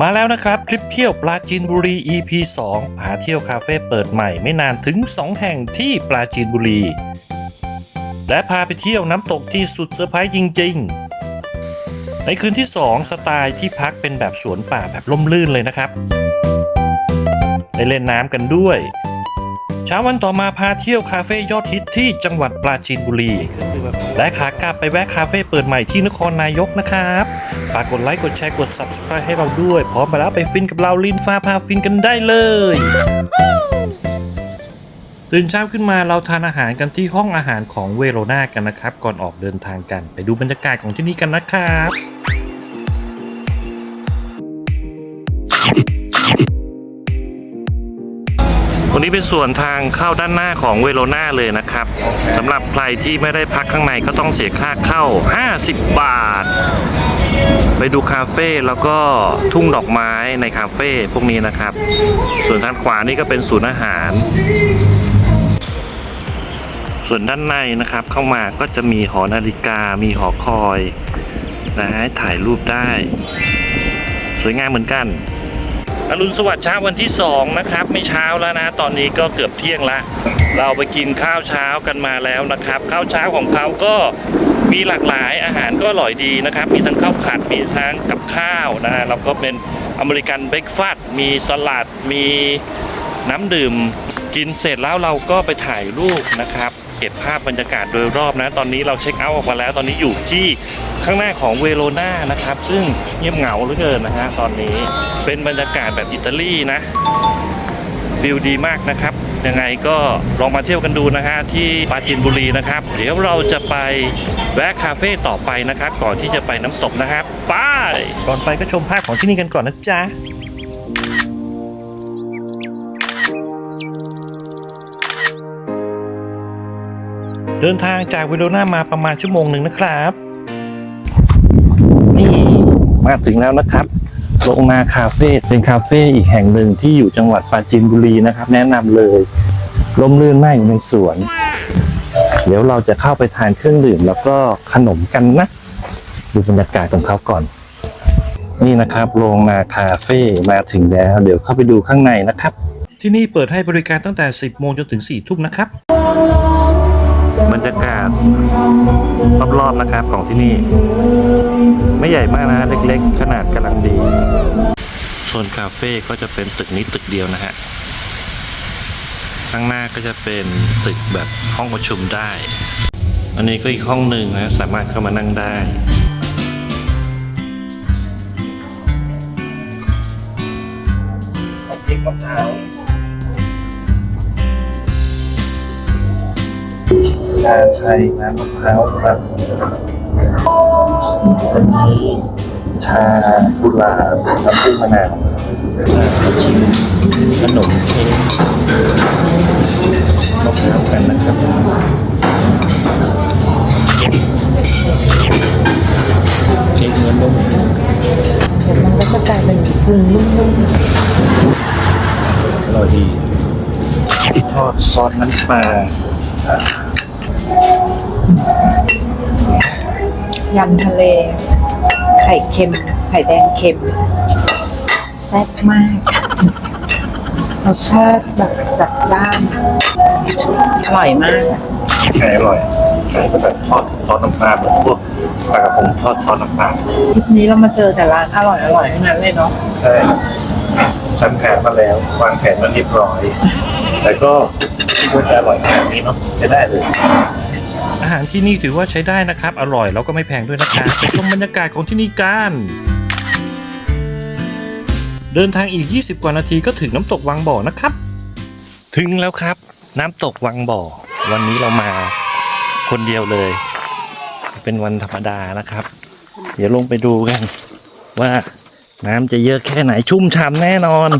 มาแล้วนะครับทริปเที่ยวปราจีนบุรี EP 2หาเที่ยวคาเฟ่เปิดใหม่ไม่นานถึง 2 แห่งที่ปราจีนบุรี และพาไปเที่ยวน้ำตกที่สุดเซอร์ไพรส์จริง ๆ ในคืนที่ 2 สไตล์ที่พักเป็นแบบสวนป่าแบบล่มลื่นเลยนะครับ ได้เล่นน้ำกันด้วย ช้าวันต่อมาพาเที่ยวคาเฟ่ยอดฮิตที่จังหวัดปราจีนบุรี และขากลับไปแวะคาเฟ่เปิดใหม่ที่นครนายกนะครับ ฝากกดไลค์กดแชร์กด subscribe ให้เราด้วย พร้อมไปแล้วไปฟินกับเราลินฟ้าพาฟินกันได้เลยตื่นเช้าขึ้นมาเราทานอาหารกันที่ห้องอาหารของเวโรนากันนะครับ ก่อนออกเดินทางกันไปดูบรรยากาศของที่นี่กันนะครับ วันนี้เป็นส่วนทางเข้าด้านหน้าของเวโรนาเลยนะครับสำหรับใครที่ไม่ได้พักข้างในก็ต้องเสียค่าเข้า 50 บาท ไปดูคาเฟ่แล้วก็ทุ่งดอกไม้ในคาเฟ่พวกนี้นะครับ ส่วนทางขวานี่ก็เป็นศูนย์อาหาร ส่วนด้านในนะครับเข้ามาก็จะมีหอนาฬิกา มีหอคอยนะถ่ายรูปได้ สวยงามเหมือนกัน อรุณสวัสดิ์เช้าวันที่ 2 นะครับ ไม่เช้าแล้วนะ ตอนนี้ก็เกือบเที่ยงละ เราไปกินข้าวเช้ากันมาแล้วนะครับ ข้าวเช้าของเขาก็มีหลากหลายอาหารก็อร่อยดีนะครับ มีทั้งข้าวผัดมีทั้งกับข้าวนะฮะแล้วก็เป็นอเมริกันเบรกฟาสต์มีสลัดมีน้ำดื่ม กินเสร็จแล้วเราก็ไปถ่ายรูปนะครับ เก็บภาพบรรยากาศโดยรอบนะ ตอนนี้เราเช็คเอาท์ออกมาแล้วตอนนี้อยู่ที่ข้างหน้าของเวโรนานะครับ ซึ่งเงียบเหงาเหลือเกินนะฮะตอนนี้เป็นบรรยากาศแบบอิตาลีนะวิวดีมากนะครับ ยังไงก็ลองมาเที่ยวกันดูนะฮะที่ปราจีนบุรีนะครับ เดี๋ยวเราจะไปแวะคาเฟ่ต่อไปนะครับ ก่อนที่จะไปน้ำตกนะครับไปก่อนไปก็ชมภาพของที่นี่กันก่อนนะจ๊ะ เดินทางจากเวโรนามาประมาณชั่วโมงหนึ่งนะครับ นี่มาถึงแล้วนะครับโลมาคาเฟ่เป็นคาเฟ่อีกแห่งหนึ่งที่อยู่จังหวัดปราจีนบุรีนะครับ แนะนำเลยร่มรื่นมากอยู่ในสวน เดี๋ยวเราจะเข้าไปทานเครื่องดื่ม แล้วก็ขนมกันนะดูบรรยากาศของเขาก่อน นี่นะครับโรงนาคาเฟ่มาถึงแล้ว เดี๋ยวเข้าไปดูข้างในนะครับ ที่นี่เปิดให้บริการตั้งแต่ 10 โมงจนถึง 4 ทุ่มนะครับบ รรยากาศรอบๆนะครับของที่นี่ ไม่ใหญ่มากนะเล็กๆ ขนาดกำลังดีโซนคาเฟ่ก็จะเป็นตึกนี้ตึกเดียวนะฮะข้างหน้าก็จะเป็นตึกแบบห้องประชุมได้ อันนี้ก็อีกห้องหนึ่งนะสามารถเข้ามานั่งได้พริกมะพร้าว ชาไทยน้ำมะพร้าวครับ ชากุหลาบน้ำผึ้งมะนาวชิมขนมเค้กมะพร้าวกันนะครับเค้กเนื้อนุ่มมันก็จะกลายเป็นพุงนุ่มอร่อยดีทอดซอสน้ำปลา ยำทะเล ไข่เค็ม ไข่แดงเค็ม แซ่บมากรสชาติแบบจัดจ้าน อร่อยมาก ไก่อร่อยไก่ก็แบบทอดซอสน้ำปลาเหมือนพวกปลากระพงทอดซอสน้ำปลาทริปนี้เรามาเจอแต่ร้านอร่อยอร่อยๆทั้งนั้นเลยเนาะใช่ฉันแผนมาแล้ว วางแผนมาเรียบร้อย แต่ก็ ควรจะอร่อยขนาดนี้เนาะจะได้เลยอาหารที่นี่ถือว่าใช้ได้นะครับ อร่อยแล้วก็ไม่แพงด้วยนะครับไปชมบรรยากาศของที่นี่กันเดินทางอีก 20 กว่านาทีก็ถึงน้ำตกวังบ่อนะครับ ถึงแล้วครับ น้ำตกวังบ่อ วันนี้เรามาคนเดียวเลย เป็นวันธรรมดานะครับ เดี๋ยวลงไปดูกัน ว่าน้ำจะเยอะแค่ไหนชุ่มฉ่ำแน่นอน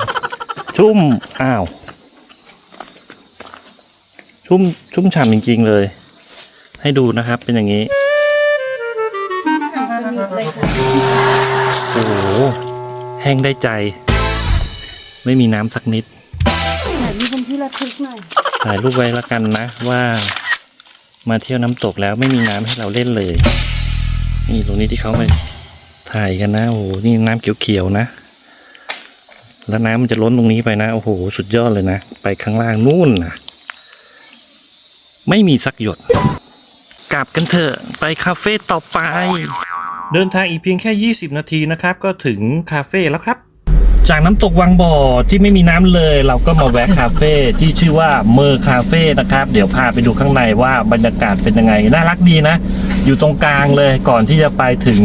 ชุ่มอ้าว ชุ่มชุ่มฉ่ำจริง ๆ เลย ให้ดูนะครับเป็นอย่างนี้โอ้โหแห้งได้ใจ ไม่มีน้ำสักนิดถ่ายรูปที่ระทึกหน่อยถ่ายรูปไว้แล้วกันนะว่ามาเที่ยวน้ำตกแล้วไม่มีน้ำให้เราเล่นเลย นี่ตรงนี้ที่เขาไปถ่ายกันนะโอ้โหนี่น้ำเขียวๆนะ แล้วน้ำมันจะล้นตรงนี้ไปนะโอ้โห สุดยอดเลยนะ ไปข้างล่างนู่นนะ ไม่มีสักหยด กลับกันเถอะไปคาเฟ่ต่อไป เดินทางอีกเพียงแค่ 20 นาทีนะครับ ก็ถึงคาเฟ่แล้วครับ จากน้ำตกวังบ่อที่ไม่มีน้ำเลย เราก็มาแวะคาเฟ่ที่ชื่อว่าเมอร์คาเฟ่นะครับ เดี๋ยวพาไปดูข้างในว่าบรรยากาศเป็นยังไง น่ารักดีนะ อยู่ตรงกลางเลยก่อนที่จะไปถึง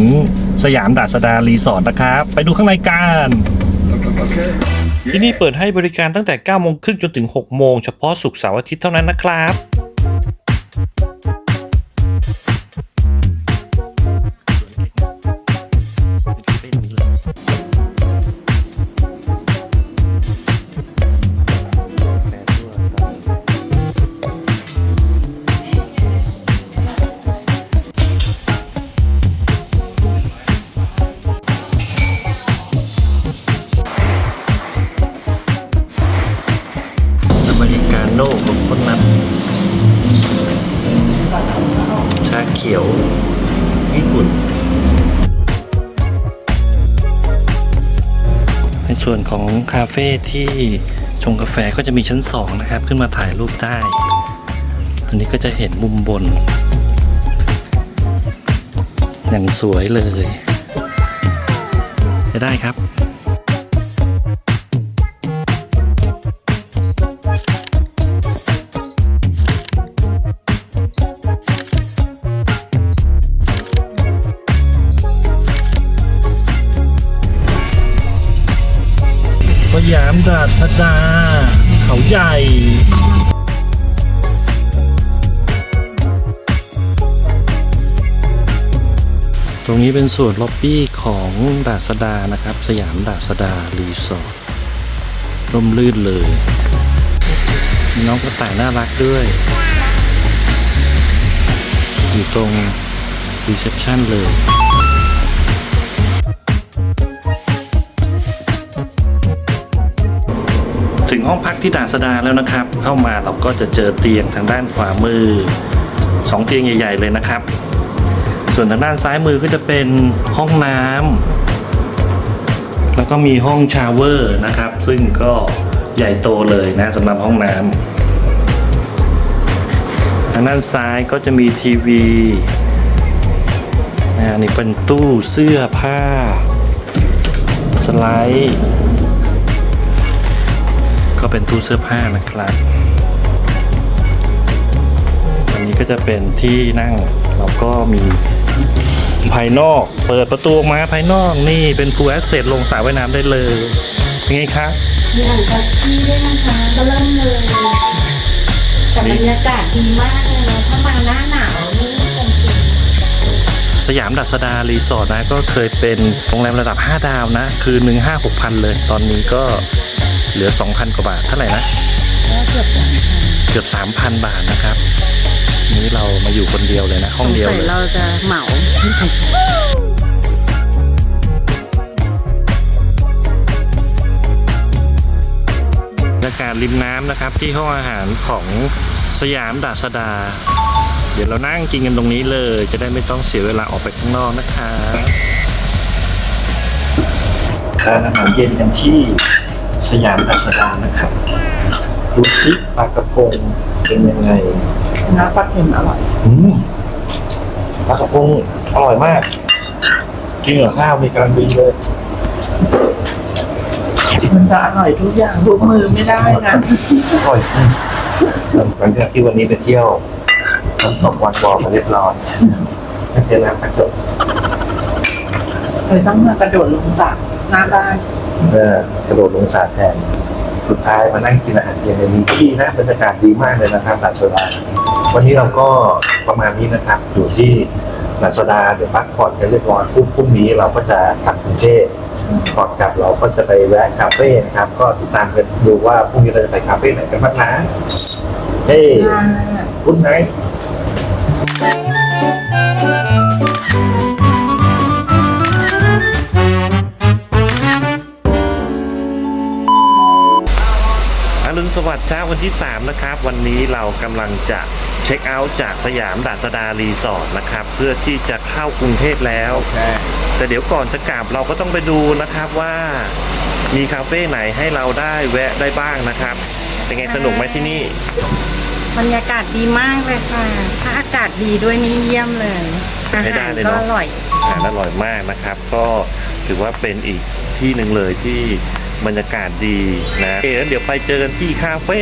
สยามดาษดารีสอร์ทนะครับ ไปดูข้างในกันที่นี่เปิดให้บริการตั้งแต่9โมงครึ่งจนถึง6โมงเฉพาะศุกร์เสาร์อาทิตย์เท่านั้นนะครับ ขียวญี่ปุ่น ในส่วนของคาเฟ่ที่ชงกาแฟก็จะมีชั้นสองนะครับ ขึ้นมาถ่ายรูปได้ อันนี้ก็จะเห็นมุมบน อย่างสวยเลย จะได้ครับ นี้เป็นส่วนล็อบบี้ของดาษดานะครับ สยามดาษดารีสอร์ทร่มลื่นเลย น้องกระต่ายน่ารักด้วย อยู่ตรงรีเซพชันเลยถึงห้องพักที่ด่านสดาแล้วนะครับ เข้ามาเราก็จะเจอเตียงทางด้านขวามือสองเตียงใหญ่ ๆ เลยนะครับ ส่วนทางด้านซ้ายมือก็จะเป็นห้องน้ำแล้วก็มีห้องชาเวอร์นะครับ ซึ่งก็ใหญ่โตเลยนะสำหรับห้องน้ำทางด้านซ้ายก็จะมีทีวีนะอันนี่เป็นตู้เสื้อผ้า สไลด์ ก็เป็นตู้เสื้อผ้านะครับอันนี้ก็จะเป็นที่นั่งแล้วก็มี ภายนอก เปิดประตูออกมาภายนอกนี่เป็นฟูลแอสเซทลงสระว่ายน้ำได้เลยเป็นไงครับมีอ่างแท็กซี่ด้วยนะคะก็เริ่มเลยแต่บรรยากาศดีมากเลยนะถ้ามาหน้าหนาวนี่คงจริงสยามดัชดารีสอร์ทนะก็เคยเป็นโรงแรมระดับ 5 ดาวนะ คือ1 5 6พันเลย ตอนนี้ก็เหลือ 2,000 กว่าบาทเท่าไหร่นะก็เกือบจะเกือบ3,000 บาทนะครับ นี้เรามาอยู่คนเดียวเลยนะ ห้องเดียวสงสัเลยเราจะเหมาบรรยากาศริมน้ำนะครับที่ห้องอาหารของสยามดาษดา เดี๋ยวเรานั่งกินกันตรงนี้เลย จะได้ไม่ต้องเสียเวลาออกไปข้างนอกนะคะทานอาหารเย็นกันที่สยามดาษดานะครับดูซิปลากระพงเป็นยังไง น้ำปลาเค็มอร่อย อืมปลากระพงอร่อยมาก กินกับข้าวมีกำลังดีเลย มันจะอร่อยทุกอย่างทุกมือไม่ได้นะอร่อยจริงหลังจากที่วันนี้ไปเที่ยวน้ำตกวันบอมาเรียบร้อยไม่เจอน้ำสักหยดเลยต้องมากระโดดลงจากหน้าบ้านเออกระโดดลงสาแทน สุดท้ายมานั่งกินอาหารเย็นในมีที่นะบรรยากาศดีมากเลยนะครับดาดโซดาวันนี้เราก็ประมาณนี้นะครับอยู่ที่ดาดโซดาเดี๋ยวพักผ่อนกันเรียบร้อยพรุ่งพรุ่งนี้เราก็จะกลับกรุงเทพก่อนกลับเราก็จะไปแวะคาเฟ่นะครับ ก็ติดตามกันดูว่าพรุ่งนี้เราจะไปคาเฟ่ไหนกันบ้างนะเฮ้คุณ สวัสดิ์เช้าวันที่ 3 นะครับ วันนี้เรากำลังจะเช็คเอาท์จากสยามดาษดารีสอร์ทนะครับ เพื่อที่จะเข้ากรุงเทพแล้ว แต่เดี๋ยวก่อนจะกลับเราก็ต้องไปดูนะครับว่า มีคาเฟ่ไหนให้เราได้แวะได้บ้างนะครับ เป็นไงสนุกไหมที่นี่ บรรยากาศดีมากเลยค่ะ ถ้าอากาศดีด้วยนี่เยี่ยมเลย อาใช้หาได้รเลยก็เนอะอร่อยอาหารอร่อยมากนะครับ ก็ถือว่าเป็นอีกที่หนึ่งเลยที่ บรรยากาศดีนะโอเคงั้นเดี๋ยวไปเจอกันที่คาเฟ่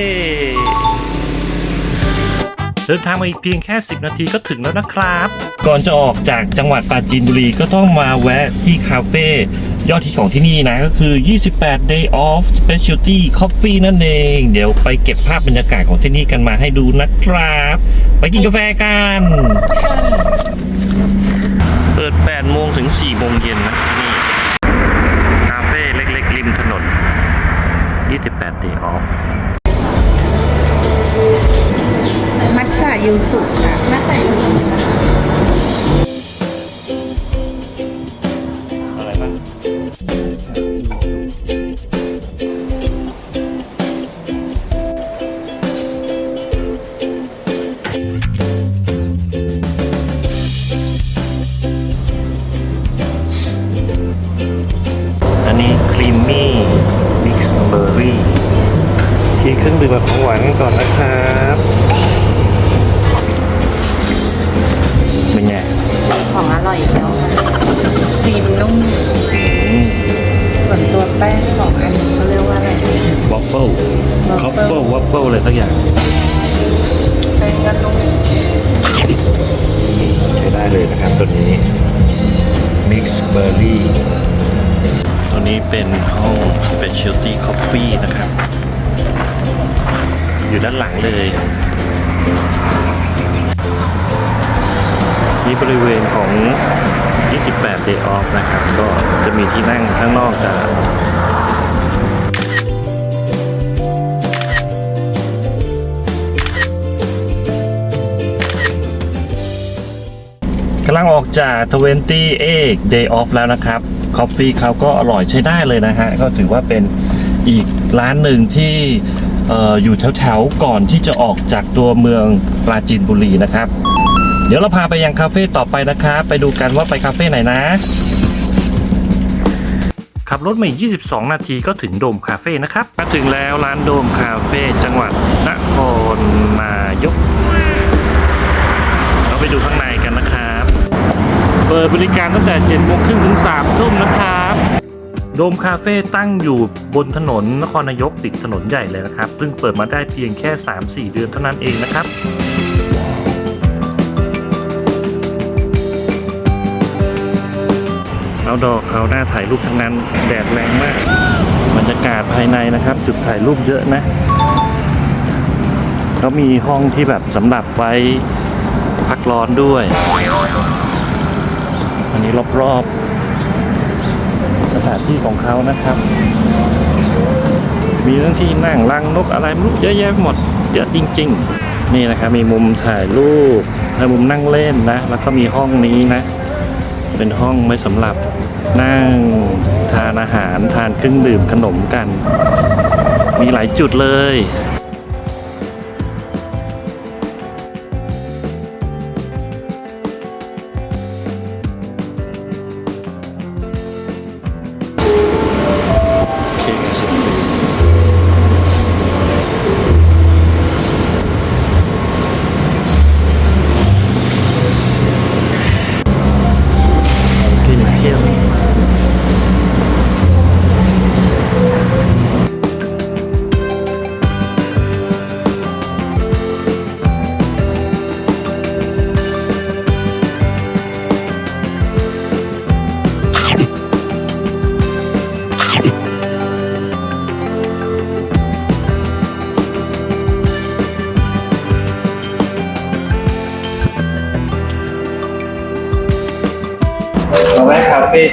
เดินทางมาอีกเพียงแค่ 10 นาทีก็ถึงแล้วนะครับ ก่อนจะออกจากจังหวัดปราจีนบุรีก็ต้องมาแวะที่คาเฟ่ยอดที่ของที่นี่นะก็คือ 28 day off specialty coffee นั่นเอง เดี๋ยวไปเก็บภาพบรรยากาศของที่นี่กันมาให้ดูนะครับ ไปกินกาแฟกัน เปิด 8 โมงถึง 4 โมงเย็นนะที่นี่ คาเฟ่เล็กๆ ริมถนน 28 day off มัทฉะยูสุค่ะมาใส่อะไร กับของหวานกันก่อนนะครับ เป็นไงของอร่อยเนาะครีมนุ่มอืมส่วนตัวแป้งของอันนี้เขาเรียกว่าอะไรวัฟเฟิล Waffle คอฟเฟิลวัฟเฟิลอะไรสักอย่างแป้งก็นุ่มใช้ได้เลยนะครับตัวนี้ Mix Berry ตัวนี้เป็นห้อง Specialty Coffee นะครับ อยู่ด้านหลังเลย นี่บริเวณของ 28 Day Off นะครับ ก็จะมีที่นั่งข้างนอกจะกำลังออกจาก28 Day Off แล้วนะครับ คอฟฟี่เขาก็อร่อยใช้ได้เลยนะฮะ ก็ถือว่าเป็นอีกร้านหนึ่งที่ อยู่แถวๆก่อนที่จะออกจากตัวเมืองปราจีนบุรีนะครับ เดี๋ยวเราพาไปยังคาเฟ่ต่อไปนะครับ ไปดูกันว่าไปคาเฟ่ไหนนะ ขับรถมาอีก 22 นาทีก็ถึงโดมคาเฟ่นะครับมาถึงแล้วร้านโดมคาเฟ่จังหวัดนครนายก เราไปดูข้างในกันนะครับ เปิดบริการตั้งแต่7โมงครึ่งถึง3ทุ่มนะครับ โดมคาเฟ่ตั้งอยู่บนถนนนครนายกติดถนนใหญ่เลยนะครับเพิ่งเปิดมาได้เพียงแค่ 3-4 เดือนเท่านั้นเองนะครับเอาดอกเขาหน้าถ่ายรูปทั้งนั้นแดดแรงมากบรรยากาศภายในนะครับ จุดถ่ายรูปเยอะนะเขามีห้องที่แบบสำหรับไว้พักร้อนด้วย อันนี้รอบๆ สถานที่ของเขานะครับ มีทั้งที่นั่งรังนกอะไรไม่รู้เยอะแยะหมดเยอะจริง ๆ นี่นะครับมีมุมถ่ายรูปและมุมนั่งเล่นนะ แล้วก็มีห้องนี้นะ เป็นห้องไว้สำหรับนั่งทานอาหารทานเครื่องดื่มขนมกัน มีหลายจุดเลย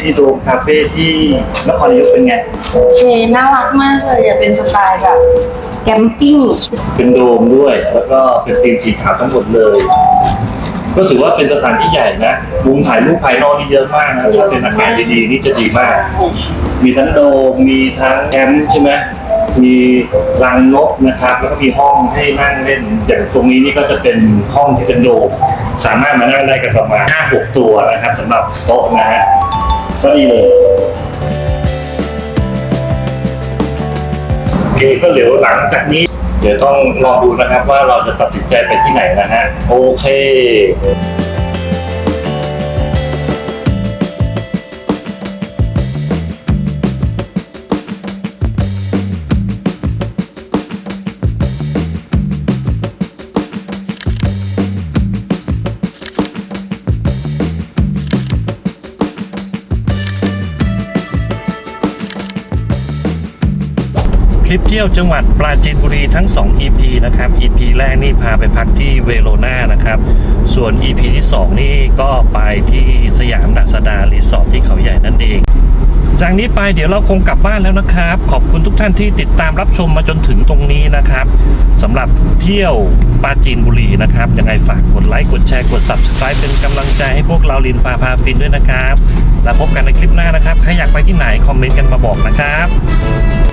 ที่โดมคาเฟ่ที่นครนายกเป็นไง โอเคน่ารักมากเลยอะเป็นสไตล์แบบแกมปิ้งเป็นโดมด้วย แล้วก็เป็นธีมสีขาวทั้งหมดเลย ก็ถือว่าเป็นสถานที่ใหญ่นะมุมถ่ายรูปภายนอกนี่เยอะมากนะถ้าเป็นอากาศดีๆนี่จะดีมาก มีทั้งโดมมีทั้งแคมป์ใช่ไหมมีรังนกนะครับ แล้วก็มีห้องให้นั่งเล่น อย่างตรงนี้นี่ก็จะเป็นห้องที่เป็นโดมสามารถมานั่งได้กันประมาณ5-6ตัวนะครับสำหรับโต๊ะนะฮะ ก็ดีเลยโอเก็เหลือหลังจากนี้ เดี๋ยวต้องลองดูนะครับว่าเราจะตัดสินใจไปที่ไหนนะฮะ โอเค เที่ยวจังหวัดปราจีนบุรีทั้ง 2 EP นะครับ EP แรกนี่พาไปพักที่เวโรนานะครับ ส่วน EP ที่ 2 นี่ก็ไปที่สยามดัสดารีสอร์ทที่เขาใหญ่นั่นเอง จากนี้ไปเดี๋ยวเราคงกลับบ้านแล้วนะครับ ขอบคุณทุกท่านที่ติดตามรับชมมาจนถึงตรงนี้นะครับสำหรับเที่ยวปราจีนบุรีนะครับยังไงฝากกดไลค์กดแชร์กด Subscribe เป็นกำลังใจให้พวกเราลินฟ้าพาฟินด้วยนะครับ แล้วพบกันในคลิปหน้านะครับใครอยากไปที่ไหนคอมเมนต์กันมาบอกนะครับ